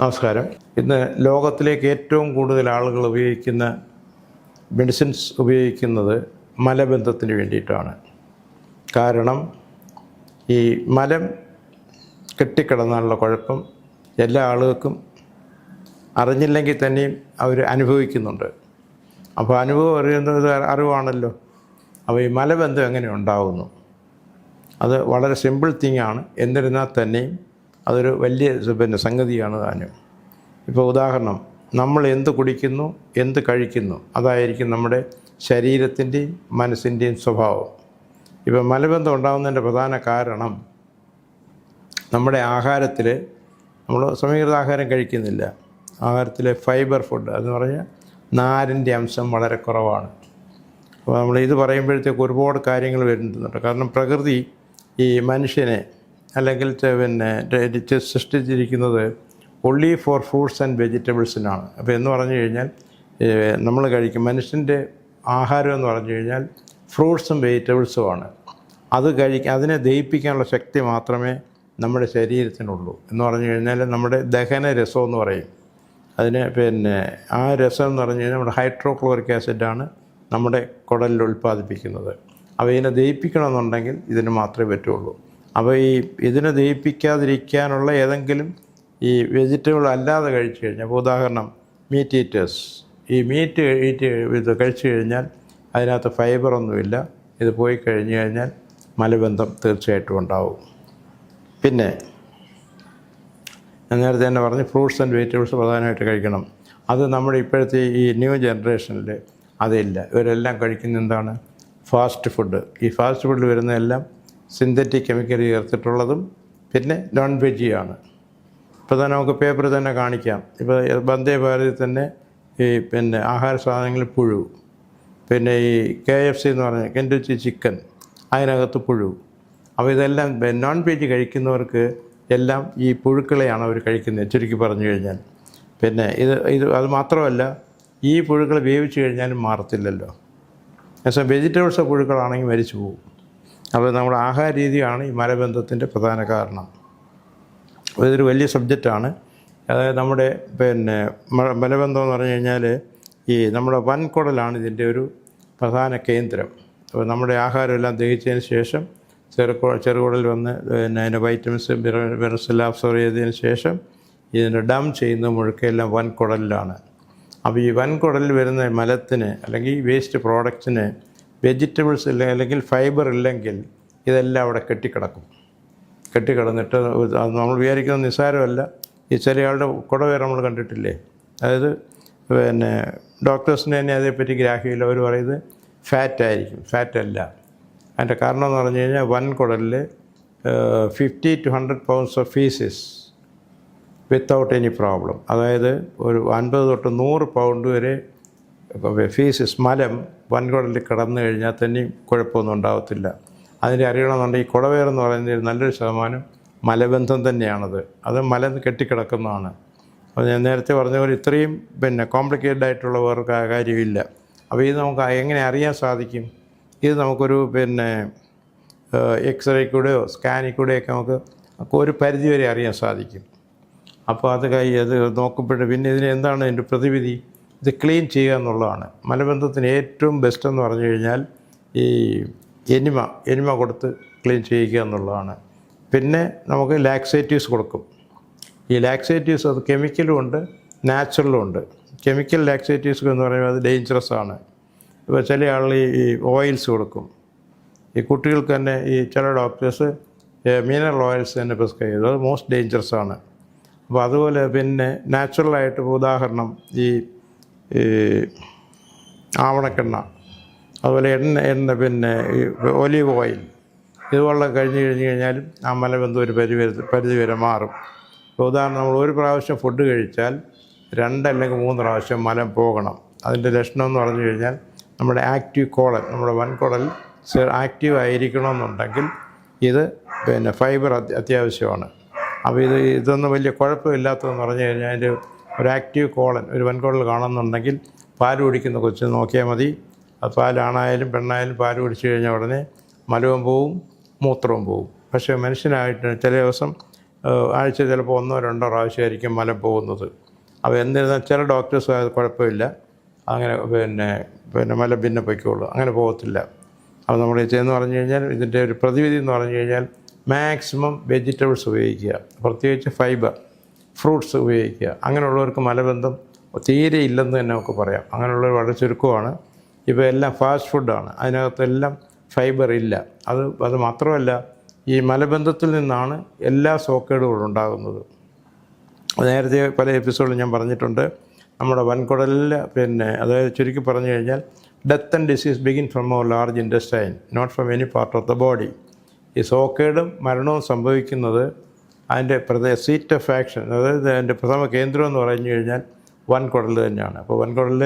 നമസ്കാരം. ഇന്ന് ലോകത്തിലേക്ക് ഏറ്റവും കൂടുതൽ ആളുകൾ ഉപയോഗിക്കുന്ന മെഡിസിൻസ് ഉപയോഗിക്കുന്നത് മലബന്ധത്തിന് വേണ്ടിയിട്ടാണ്. കാരണം ഈ മലം കെട്ടിക്കിടന്നാലുള്ള കുഴപ്പം എല്ലാ ആളുകൾക്കും അറിഞ്ഞില്ലെങ്കിൽ തന്നെയും അവർ അനുഭവിക്കുന്നുണ്ട്. അപ്പോൾ അനുഭവം അറിയുന്നത് അറിവാണല്ലോ. അപ്പോൾ ഈ മലബന്ധം എങ്ങനെ ഉണ്ടാകുന്നു അത് വളരെ സിമ്പിൾ തിങ് ആണ്. എന്നിരുന്നാൽ തന്നെയും അതൊരു വലിയ പിന്നെ സംഗതിയാണ് താനും ഇപ്പോൾ ഉദാഹരണം നമ്മൾ എന്ത് കുടിക്കുന്നു എന്ത് കഴിക്കുന്നു അതായിരിക്കും നമ്മുടെ ശരീരത്തിന്റെയും മനസ്സിന്റെയും സ്വഭാവം. ഇപ്പോൾ മലബന്ധം ഉണ്ടാകുന്നതിന്റെ പ്രധാന കാരണം നമ്മുടെ ആഹാരത്തിൽ നമ്മൾ സമീകൃത ആഹാരം കഴിക്കുന്നില്ല. ആഹാരത്തിലെ ഫൈബർ ഫുഡ് എന്ന് പറഞ്ഞാൽ നാരിന്റെ അംശം വളരെ കുറവാണ്. അപ്പോൾ നമ്മൾ ഇത് പറയുമ്പോഴത്തേക്ക് ഒരുപാട് കാര്യങ്ങൾ വരുന്നുണ്ട്. കാരണം പ്രകൃതി ഈ മനുഷ്യനെ അല്ലെങ്കിൽ പിന്നെ സൃഷ്ടിച്ചിരിക്കുന്നത് ഒൺലി ഫോർ ഫ്രൂട്ട്സ് ആൻഡ് വെജിറ്റബിൾസിനാണ് അപ്പോൾ എന്ന് പറഞ്ഞു കഴിഞ്ഞാൽ നമ്മൾ കഴിക്കും മനുഷ്യന്റെ ആഹാരം എന്ന് പറഞ്ഞു കഴിഞ്ഞാൽ ഫ്രൂട്ട്സും വെജിറ്റബിൾസുമാണ് അത് കഴിക്കാൻ അതിനെ ദഹിപ്പിക്കാനുള്ള ശക്തി മാത്രമേ നമ്മുടെ ശരീരത്തിനുള്ളൂ. എന്ന് പറഞ്ഞു കഴിഞ്ഞാൽ നമ്മുടെ ദഹന രസം എന്ന് പറയും. അതിന് പിന്നെ ആ രസം എന്ന് പറഞ്ഞു കഴിഞ്ഞാൽ നമ്മുടെ ഹൈഡ്രോക്ലോറിക് ആസിഡാണ് നമ്മുടെ കുടലിൽ ഉൽപ്പാദിപ്പിക്കുന്നത്. അപ്പോൾ ഇതിനെ ദഹിപ്പിക്കണമെന്നുണ്ടെങ്കിൽ ഇതിന് മാത്രമേ പറ്റുള്ളൂ. അപ്പോൾ ഈ ഇതിനെ ദഹിപ്പിക്കാതിരിക്കാനുള്ള ഏതെങ്കിലും ഈ വെജിറ്റബിൾ അല്ലാതെ കഴിച്ചു കഴിഞ്ഞാൽ അപ്പോൾ ഉദാഹരണം മീറ്റ് ഈറ്റേഴ്സ് ഈ മീറ്റ് ഈറ്റ് ഇത് കഴിച്ചു കഴിഞ്ഞാൽ അതിനകത്ത് ഫൈബറൊന്നുമില്ല ഇത് പോയി കഴിഞ്ഞു കഴിഞ്ഞാൽ മലബന്ധം തീർച്ചയായിട്ടും ഉണ്ടാവും. പിന്നെ ഞാൻ നേരത്തെ തന്നെ പറഞ്ഞു ഫ്രൂട്ട്സ് ആൻഡ് വെജിറ്റബിൾസ് പ്രധാനമായിട്ട് കഴിക്കണം. അത് നമ്മുടെ ഇപ്പോഴത്തെ ഈ ന്യൂ ജനറേഷനിൽ അതില്ല. ഇവരെല്ലാം കഴിക്കുന്ന എന്താണ്? ഫാസ്റ്റ് ഫുഡ് ഈ ഫാസ്റ്റ് ഫുഡിൽ വരുന്നതെല്ലാം സിന്തറ്റിക് കെമിക്കൽ ചേർത്തിട്ടുള്ളതും പിന്നെ നോൺ വെജിയാണ് ഇപ്പോൾ തന്നെ നമുക്ക് പേപ്പറിൽ തന്നെ കാണിക്കാം. ഇപ്പോൾ വന്ദേ ഭാരതിൽ തന്നെ ഈ പിന്നെ ആഹാര സാധനങ്ങളിൽ പുഴു. പിന്നെ ഈ കെ എഫ് സി എന്ന് പറഞ്ഞ കെൻഡുച്ചി ചിക്കൻ അതിനകത്ത് പുഴു. അപ്പോൾ ഇതെല്ലാം നോൺ വെജ് കഴിക്കുന്നവർക്ക് എല്ലാം ഈ പുഴുക്കളെയാണ് അവർ കഴിക്കുന്നത് ചുരുക്കി പറഞ്ഞു കഴിഞ്ഞാൽ. പിന്നെ ഇത് ഇത് അത് മാത്രമല്ല ഈ പുഴുക്കൾ വേവിച്ച് കഴിഞ്ഞാലും മാറത്തില്ലല്ലോ. എന്നുവെച്ചാൽ വെജിറ്റബിൾസ് പുഴുക്കളാണെങ്കിൽ മരിച്ചു പോകും. അപ്പോൾ നമ്മുടെ ആഹാര രീതിയാണ് ഈ മലബന്ധത്തിന്റെ പ്രധാന കാരണം. അപ്പോൾ ഇതൊരു വലിയ സബ്ജക്റ്റാണ്. അതായത് നമ്മുടെ പിന്നെ മലബന്ധം എന്ന് പറഞ്ഞു കഴിഞ്ഞാൽ ഈ നമ്മുടെ വൻകുടലാണ് ഇതിന്റെ ഒരു പ്രധാന കേന്ദ്രം. അപ്പോൾ നമ്മുടെ ആഹാരമെല്ലാം ദഹിച്ചതിന് ശേഷം ചെറുക്കു ചെറുകുടൽ വന്ന് പിന്നെ അതിന്റെ വൈറ്റമിൻസ് മിനറൽസ് എല്ലാം അബ്സോർവ് ചെയ്തതിന് ശേഷം ഇതിന്റെ ഡം ചെയ്യുന്ന മുഴുക്കെല്ലാം വൻകുടലിലാണ്. അപ്പോൾ ഈ വൻകുടലിൽ വരുന്ന മലത്തിന് അല്ലെങ്കിൽ വേസ്റ്റ് പ്രോഡക്റ്റ്സിന് വെജിറ്റബിൾസ് ഇല്ല അല്ലെങ്കിൽ ഫൈബർ ഇല്ലെങ്കിൽ ഇതെല്ലാം അവിടെ കെട്ടിക്കിടക്കും. കെട്ടിക്കിടന്നിട്ട് നമ്മൾ വിചാരിക്കുന്ന നിസ്സാരമല്ല. ഈ ചെറിയയാളുടെ കുടവേറെ നമ്മൾ കണ്ടിട്ടില്ലേ? അതായത് പിന്നെ ഡോക്ടേഴ്സിന് തന്നെ അതേപ്പറ്റി ഗ്രാഹ്യമില്ല. അവർ പറയുന്നത് ഫാറ്റ് ആയിരിക്കും ഫാറ്റ് അല്ല അതിന്റെ കാരണം എന്ന് പറഞ്ഞു കഴിഞ്ഞാൽ വൻ കുടലിൽ fifty to hundred pounds of faeces without any problem. അതായത് ഒരു അൻപത് തൊട്ട് നൂറ് പൗണ്ട് വരെ ഫീസിസ് മലം വൻകുടലിൽ കിടന്നു കഴിഞ്ഞാൽ തന്നെയും കുഴപ്പമൊന്നും ഉണ്ടാകത്തില്ല അതിന്റെ അറിയണമെന്നുണ്ടെങ്കിൽ ഈ കുടവേറെന്ന് പറയുന്നത് നല്ലൊരു ശതമാനം മലബന്ധം തന്നെയാണത്. അത് മല കെട്ടിക്കിടക്കുന്നതാണ്. അപ്പോൾ ഞാൻ നേരത്തെ പറഞ്ഞ പോലെ ഇത്രയും പിന്നെ കോംപ്ലിക്കേറ്റഡ് ആയിട്ടുള്ള വേർക്ക് കാര്യമില്ല. അപ്പോൾ ഇത് നമുക്ക് എങ്ങനെ അറിയാൻ സാധിക്കും? ഇത് നമുക്കൊരു പിന്നെ എക്സ്റേ കൂടെയോ സ്കാനിൽ കൂടെയൊക്കെ നമുക്ക് ഒരു പരിധി വരെ അറിയാൻ സാധിക്കും. അപ്പോൾ അത് കൈ അത് നോക്കുമ്പോഴേ പിന്നെ ഇതിന് എന്താണ് എന്റെ പ്രതിവിധി? ഇത് ക്ലീൻ ചെയ്യുക എന്നുള്ളതാണ്. മലബന്ധത്തിന് ഏറ്റവും ബെസ്റ്റ് എന്ന് പറഞ്ഞു കഴിഞ്ഞാൽ ഈ എനിമ എനിമ കൊടുത്ത് ക്ലീൻ ചെയ്യിക്കുക എന്നുള്ളതാണ്. പിന്നെ നമുക്ക് ലാക്സേറ്റീവ്സ് കൊടുക്കും. ഈ ലാക്സേറ്റീവ്സ് അത് കെമിക്കലും ഉണ്ട് നാച്ചുറലും ഉണ്ട്. കെമിക്കൽ ലാക്സേറ്റീവ്സ് എന്ന് പറയുമ്പോൾ അത് ഡേഞ്ചറസ് ആണ്. ഇപ്പോൾ ചില ആൾ ഈ ഓയിൽസ് കൊടുക്കും. ഈ കുട്ടികൾക്ക് തന്നെ ഈ ചില ഡോക്ടേഴ്സ് മിനറൽ ഓയിൽസ് തന്നെ പ്രിസ്ക്രൈബ് ചെയ്തു അത് മോസ്റ്റ് ഡേഞ്ചറസ് ആണ്. അപ്പോൾ അതുപോലെ പിന്നെ നാച്ചുറലായിട്ട് ഉദാഹരണം ഈ ഈ ആവണക്കെണ്ണ അതുപോലെ എണ്ണ എണ്ണ പിന്നെ ഈ ഒലീവ് ഓയിൽ ഇതുപോലെ കഴിഞ്ഞ് കഴിഞ്ഞ് കഴിഞ്ഞാലും ആ മലബന്ധം ഒരു പരിധി പരിധി വരെ മാറും. ഉദാഹരണം നമ്മൾ ഒരു പ്രാവശ്യം ഫുഡ് കഴിച്ചാൽ രണ്ടല്ലെങ്കിൽ മൂന്ന് പ്രാവശ്യം മലം പോകണം. അതിന്റെ ലക്ഷണം എന്ന് പറഞ്ഞു കഴിഞ്ഞാൽ നമ്മുടെ ആക്റ്റീവ് കോളൻ നമ്മുടെ വൻകുടൽ ആക്റ്റീവ് ആയിരിക്കണമെന്നുണ്ടെങ്കിൽ ഇത് പിന്നെ ഫൈബർ അത്യാവശ്യമാണ്. അപ്പോൾ ഇത് ഇതൊന്നും വലിയ കുഴപ്പമില്ലാത്തതെന്ന് പറഞ്ഞു കഴിഞ്ഞാൽ അതിന്റെ ഒരു ആക്റ്റീവ് കോളൻ ഒരു വൻകുടൽ കാണുന്നുണ്ടെങ്കിൽ പാൽ കുടിക്കുന്ന കൊച്ചു നോക്കിയാൽ മതി. അത് പാലാണായാലും പെണ്ണായാലും പാൽ കുടിച്ചു കഴിഞ്ഞാൽ ഉടനെ മലവും പോവും മൂത്രവും പോവും. പക്ഷേ മനുഷ്യനായിട്ട് ചില ദിവസം ആഴ്ച ചിലപ്പോൾ ഒന്നോ രണ്ടോ പ്രാവശ്യമായിരിക്കും മലം പോകുന്നത്. അപ്പോൾ എന്നിരുന്നാൽ ചില ഡോക്ടേഴ്സ് അത് കുഴപ്പമില്ല. അങ്ങനെ പിന്നെ പിന്നെ മല ഭിന്നെ പൊയ്ക്കോളൂ. അങ്ങനെ പോകത്തില്ല. അപ്പോൾ നമ്മൾ ചെയ്യുന്ന പറഞ്ഞു കഴിഞ്ഞാൽ ഇതിന്റെ ഒരു പ്രതിവിധി എന്ന് പറഞ്ഞു കഴിഞ്ഞാൽ മാക്സിമം വെജിറ്റബിൾസ് ഉപയോഗിക്കുക. പ്രത്യേകിച്ച് ഫൈബർ ഫ്രൂട്ട്സ് ഉപയോഗിക്കുക. അങ്ങനെയുള്ളവർക്ക് മലബന്ധം തീരെ ഇല്ലെന്ന് തന്നെ നമുക്ക് പറയാം. അങ്ങനെയുള്ളവർ വളരെ ചുരുക്കമാണ്. ഇപ്പോൾ എല്ലാം ഫാസ്റ്റ് ഫുഡാണ് അതിനകത്തെല്ലാം ഫൈബർ ഇല്ല. അത് അത് മാത്രമല്ല ഈ മലബന്ധത്തിൽ നിന്നാണ് എല്ലാ സോക്കേടുകളും ഉണ്ടാകുന്നത്. നേരത്തെ പല എപ്പിസോഡിലും ഞാൻ പറഞ്ഞിട്ടുണ്ട്. നമ്മുടെ വൻകുടലിൽ പിന്നെ അതായത് ചുരുക്കി പറഞ്ഞു കഴിഞ്ഞാൽ death and disease begin from our large intestine not from any part of the body ഈ സോക്കേടും മരണവും സംഭവിക്കുന്നത് അതിന്റെ പ്രദേശ സീറ്റ് ഓഫ് ആക്ഷൻ അതായത് അതിന്റെ പ്രഥമ കേന്ദ്രം എന്ന് പറഞ്ഞു കഴിഞ്ഞാൽ വൻകുടൽ തന്നെയാണ്. അപ്പോൾ വൻകുടലിൽ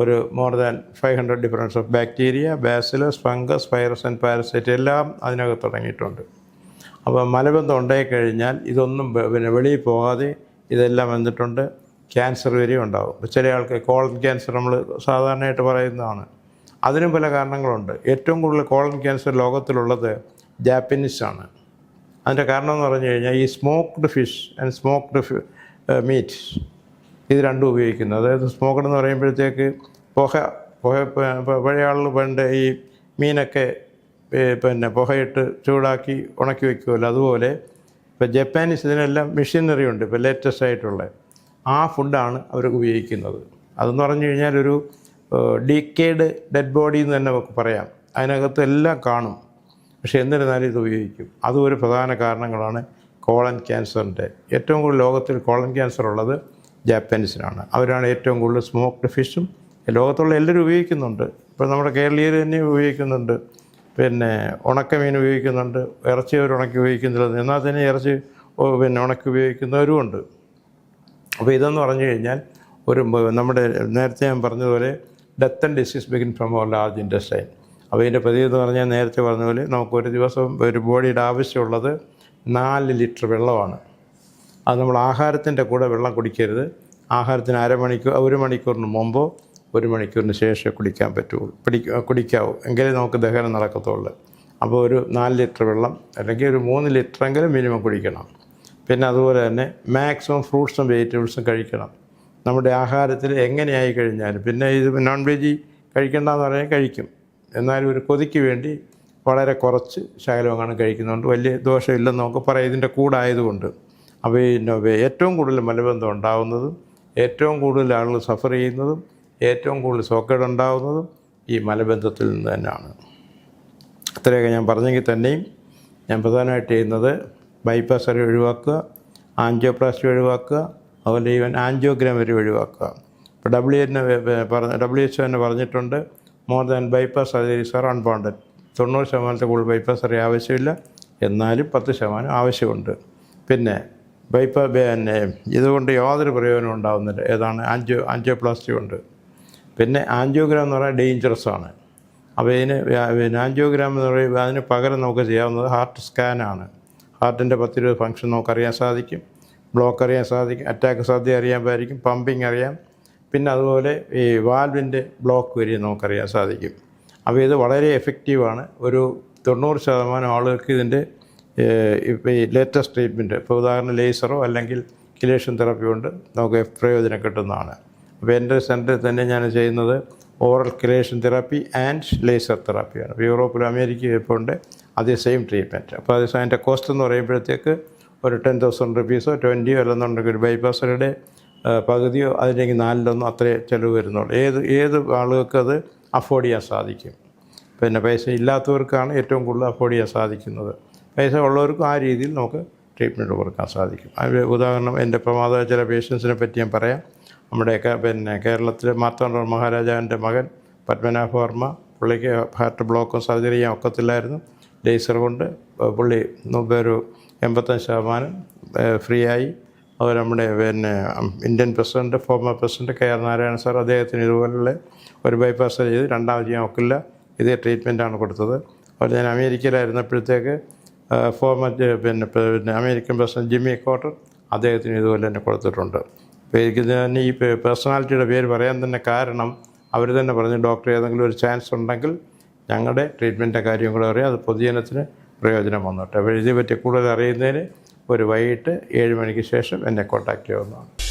ഒരു more than five hundred difference of bacteria bacillus fungus virus and parasite എല്ലാം അതിനകത്ത് തുടങ്ങിയിട്ടുണ്ട്. അപ്പോൾ മലബന്ധം ഉണ്ടായി കഴിഞ്ഞാൽ ഇതൊന്നും പിന്നെ വെളിയിൽ പോകാതെ ഇതെല്ലാം വന്നിട്ടുണ്ട്. ക്യാൻസർ വരെയും ഉണ്ടാകും ഇപ്പോൾ ചില ആൾക്ക് കോളൻ ക്യാൻസർ നമ്മൾ സാധാരണയായിട്ട് പറയുന്നതാണ്. അതിനും പല കാരണങ്ങളുണ്ട്. ഏറ്റവും കൂടുതൽ കോളൻ ക്യാൻസർ ലോകത്തിലുള്ളത് ജാപ്പനീസാണ് അതിന്റെ കാരണം എന്ന് പറഞ്ഞു കഴിഞ്ഞാൽ ഈ smoked fish and smoked meat ഇത് രണ്ടും ഉപയോഗിക്കുന്നു. അതായത് സ്മോക്ക്ഡ് എന്ന് പറയുമ്പോഴത്തേക്ക് പുക പുക പഴയ ആളുകൾ പണ്ട് ഈ മീനൊക്കെ പിന്നെ പുകയിട്ട് ചൂടാക്കി ഉണക്കി വയ്ക്കുമല്ലോ അതുപോലെ ഇപ്പോൾ ജപ്പാനീസ് ഇതിനെല്ലാം മെഷീനറി ഉണ്ട് ഇപ്പോൾ ലേറ്റസ്റ്റ് ആയിട്ടുള്ള. ആ ഫുഡാണ് അവർ ഉപയോഗിക്കുന്നത്. അതെന്ന് പറഞ്ഞു കഴിഞ്ഞാൽ ഒരു ഡീക്കേഡ് ഡെഡ് ബോഡി എന്ന് തന്നെ നമുക്ക് പറയാം. അതിനകത്ത് എല്ലാം കാണും. പക്ഷേ എന്നിരുന്നാലും ഇത് ഉപയോഗിക്കും. അതും ഒരു പ്രധാന കാരണങ്ങളാണ് കോളൻ ക്യാൻസറിന്റെ. ഏറ്റവും കൂടുതൽ ലോകത്തിൽ കോളൻ ക്യാൻസർ ഉള്ളത് ജാപ്പനീസിനാണ്. അവരാണ് ഏറ്റവും കൂടുതൽ സ്മോക്ക്ഡ് ഫിഷും ലോകത്തുള്ള എല്ലാവരും ഉപയോഗിക്കുന്നുണ്ട്. ഇപ്പോൾ നമ്മുടെ കേരളീയർ തന്നെ ഉപയോഗിക്കുന്നുണ്ട്. പിന്നെ ഉണക്കമീൻ ഉപയോഗിക്കുന്നുണ്ട്. ഇറച്ചി അവർ ഉണക്കി ഉപയോഗിക്കുന്നില്ല. എന്നാൽ തന്നെ ഇറച്ചി പിന്നെ ഉണക്കി ഉപയോഗിക്കുന്നവരും ഉണ്ട്. അപ്പോൾ ഇതെന്ന് പറഞ്ഞു കഴിഞ്ഞാൽ ഒരു നമ്മുടെ നേരത്തെ ഞാൻ പറഞ്ഞതുപോലെ death and disease begin from our large industries അപ്പോൾ ഇതിന്റെ പ്രതി എന്ന് പറഞ്ഞാൽ നേരത്തെ പറഞ്ഞ പോലെ നമുക്കൊരു ദിവസം ഒരു ബോഡിയുടെ ആവശ്യമുള്ളത് നാല് ലിറ്റർ വെള്ളമാണ്. അത് നമ്മൾ ആഹാരത്തിന്റെ കൂടെ വെള്ളം കുടിക്കരുത്. ആഹാരത്തിന് അരമണിക്കൂർ ഒരു മണിക്കൂറിന് മുമ്പോ ഒരു മണിക്കൂറിന് ശേഷമേ കുടിക്കാൻ പറ്റുള്ളൂ. പിടി കുടിക്കാവൂ. എങ്കിലേ നമുക്ക് ദഹനം നടക്കത്തുള്ളൂ. അപ്പോൾ ഒരു നാല് ലിറ്റർ വെള്ളം അല്ലെങ്കിൽ ഒരു മൂന്ന് ലിറ്ററെങ്കിലും മിനിമം കുടിക്കണം. പിന്നെ അതുപോലെ തന്നെ മാക്സിമം ഫ്രൂട്ട്സും വെജിറ്റബിൾസും കഴിക്കണം. നമ്മുടെ ആഹാരത്തിൽ എങ്ങനെയായി കഴിഞ്ഞാലും. പിന്നെ ഇത് നോൺ വെജ് കഴിക്കേണ്ടെന്ന് പറഞ്ഞാൽ കഴിക്കും. എന്നാലും ഒരു കൊതിക്ക് വേണ്ടി വളരെ കുറച്ച് ശകലമാണ് കഴിക്കുന്നുണ്ട്. വലിയ ദോഷമില്ലെന്ന് നമുക്ക് പറയാം. ഇതിന്റെ കൂടായതുകൊണ്ട് അപ്പോൾ ഏറ്റവും കൂടുതൽ മലബന്ധം ഉണ്ടാകുന്നതും ഏറ്റവും കൂടുതൽ ആളുകൾ സഫർ ചെയ്യുന്നതും ഏറ്റവും കൂടുതൽ സോക്കേട് ഉണ്ടാകുന്നതും ഈ മലബന്ധത്തിൽ നിന്ന് തന്നെയാണ്. ഇത്രയൊക്കെ ഞാൻ പറഞ്ഞെങ്കിൽ തന്നെയും ഞാൻ പ്രധാനമായിട്ട് ചെയ്യുന്നത് ബൈപ്പാസ് വരെ ഒഴിവാക്കുക ആൻജിയോപ്ലാസ്റ്റി ഒഴിവാക്കുക അതുപോലെ ഈവൻ ആൻജിയോഗ്രാം വരെ ഒഴിവാക്കുക. ഇപ്പോൾ ഡബ്ല്യു എന്നെ പറഞ്ഞ ഡബ്ല്യു എച്ച് തന്നെ പറഞ്ഞിട്ടുണ്ട്. More than bypass surgeries are unwanted തൊണ്ണൂറ് ശതമാനത്തെ കൂടുതൽ ബൈപ്പാസ് സർജറി ആവശ്യമില്ല. എന്നാലും പത്ത് ശതമാനം ആവശ്യമുണ്ട്. പിന്നെ ബൈപ്പാ പിന്നെ ഇതുകൊണ്ട് യാതൊരു പ്രയോജനം ഉണ്ടാകുന്നില്ല ഏതാണ്? ആൻജിയോ ആൻജിയോപ്ലാസ്റ്റി ഉണ്ട്. പിന്നെ ആൻജിയോഗ്രാം എന്ന് പറഞ്ഞാൽ ഡേഞ്ചറസ് ആണ്. അപ്പോൾ ഇതിന് പിന്നെ ആൻജിയോഗ്രാം എന്ന് പറയുമ്പോൾ അതിന് പകരം നമുക്ക് ചെയ്യാവുന്നത് ഹാർട്ട് സ്കാനാണ് ഹാർട്ടിന്റെ പത്തിരുപത് ഫങ്ഷൻ നമുക്കറിയാൻ സാധിക്കും. ബ്ലോക്ക് അറിയാൻ സാധിക്കും. അറ്റാക്ക് സാധ്യത അറിയാൻ സാധിക്കും പമ്പിങ് അറിയാം. പിന്നെ അതുപോലെ ഈ വാൽവിന്റെ ബ്ലോക്ക് വരെ നമുക്കറിയാൻ സാധിക്കും. അപ്പോൾ ഇത് വളരെ എഫക്റ്റീവാണ്. ഒരു തൊണ്ണൂറ് ശതമാനം ആളുകൾക്ക് ഇതിന്റെ ഇപ്പോൾ ഈ ലേറ്റസ്റ്റ് ട്രീറ്റ്മെന്റ് ഇപ്പോൾ ഉദാഹരണം ലേസറോ അല്ലെങ്കിൽ കിലേഷൻ തെറപ്പി കൊണ്ട് നമുക്ക് പ്രയോജനം കിട്ടുന്നതാണ്. അപ്പോൾ എന്റെ സെന്ററിൽ തന്നെ ഞാൻ ചെയ്യുന്നത് oral chelation therapy and laser തെറാപ്പിയാണ്. അപ്പോൾ യൂറോപ്പിലും അമേരിക്കയും ഇപ്പോൾ ഉണ്ട്. അതേ സെയിം ട്രീറ്റ്മെന്റ് അപ്പോൾ അതേ അതിന്റെ കോസ്റ്റ് എന്ന് പറയുമ്പോഴത്തേക്ക് ഒരു ടെൻ തൗസൻഡ് റുപ്പീസോ ട്വന്റിയോ അല്ലെന്നുണ്ടെങ്കിൽ ഒരു ബൈപ്പാസറുടെ പകുതിയോ അതിലേക്ക് നാലിലൊന്നോ അത്രേ ചിലവ് വരുന്നുള്ളൂ. ഏത് ഏത് ആളുകൾക്ക് അത് അഫോർഡ് ചെയ്യാൻ സാധിക്കും. പിന്നെ പൈസ ഇല്ലാത്തവർക്കാണ് ഏറ്റവും കൂടുതൽ അഫോർഡ് ചെയ്യാൻ സാധിക്കുന്നത്. പൈസ ഉള്ളവർക്കും ആ രീതിയിൽ നമുക്ക് ട്രീറ്റ്മെന്റ് കൊടുക്കാൻ സാധിക്കും. അതിൽ ഉദാഹരണം എന്റെ പ്രമാദ ചില പേഷ്യൻസിനെ പറ്റി ഞാൻ പറയാം. നമ്മുടെ പിന്നെ കേരളത്തിലെ മാർത്താണ്ഡ മഹാരാജാവിന്റെ മകൻ പത്മനാഭ വർമ്മ പുള്ളിക്ക് ഹാർട്ട് ബ്ലോക്കും സർജറി ചെയ്യാൻ ഒക്കത്തില്ലായിരുന്നു. ലേസർ കൊണ്ട് പുള്ളി ഒരു എൺപത്തഞ്ച് ശതമാനം ഫ്രീ ആയി. അതുപോലെ നമ്മുടെ പിന്നെ Indian president former president K R Narayana sir അദ്ദേഹത്തിന് ഇതുപോലുള്ള ഒരു ബൈപ്പാസ് ചെയ്ത് രണ്ടാമത് ഞാൻ ഒക്കില്ല ഇതേ ട്രീറ്റ്മെന്റാണ് കൊടുത്തത്. അതുപോലെ ഞാൻ അമേരിക്കയിലായിരുന്നപ്പോഴത്തേക്ക് ഫോമർ പിന്നെ പിന്നെ അമേരിക്കൻ പ്രസിഡന്റ് ജിമ്മി കോട്ടർ അദ്ദേഹത്തിന് ഇതുപോലെ തന്നെ കൊടുത്തിട്ടുണ്ട്. അപ്പോൾ എനിക്ക് തന്നെ ഈ പേഴ്സണാലിറ്റിയുടെ പേര് പറയാൻ തന്നെ കാരണം അവർ തന്നെ പറഞ്ഞു ഡോക്ടർ ഏതെങ്കിലും ഒരു ചാൻസ് ഉണ്ടെങ്കിൽ ഞങ്ങളുടെ ട്രീറ്റ്മെന്റിന്റെ കാര്യം കൂടെ അറിയാം. അത് പൊതുജനത്തിന് പ്രയോജനം വന്നോട്ടെ. അപ്പോൾ ഇതിനെപ്പറ്റി കൂടുതൽ അറിയുന്നതിന് ഒരു വൈകിട്ട് ഏഴ് മണിക്ക് ശേഷം എന്നെ കോൺടാക്റ്റ് ചെയ്യാവുന്നതാണ്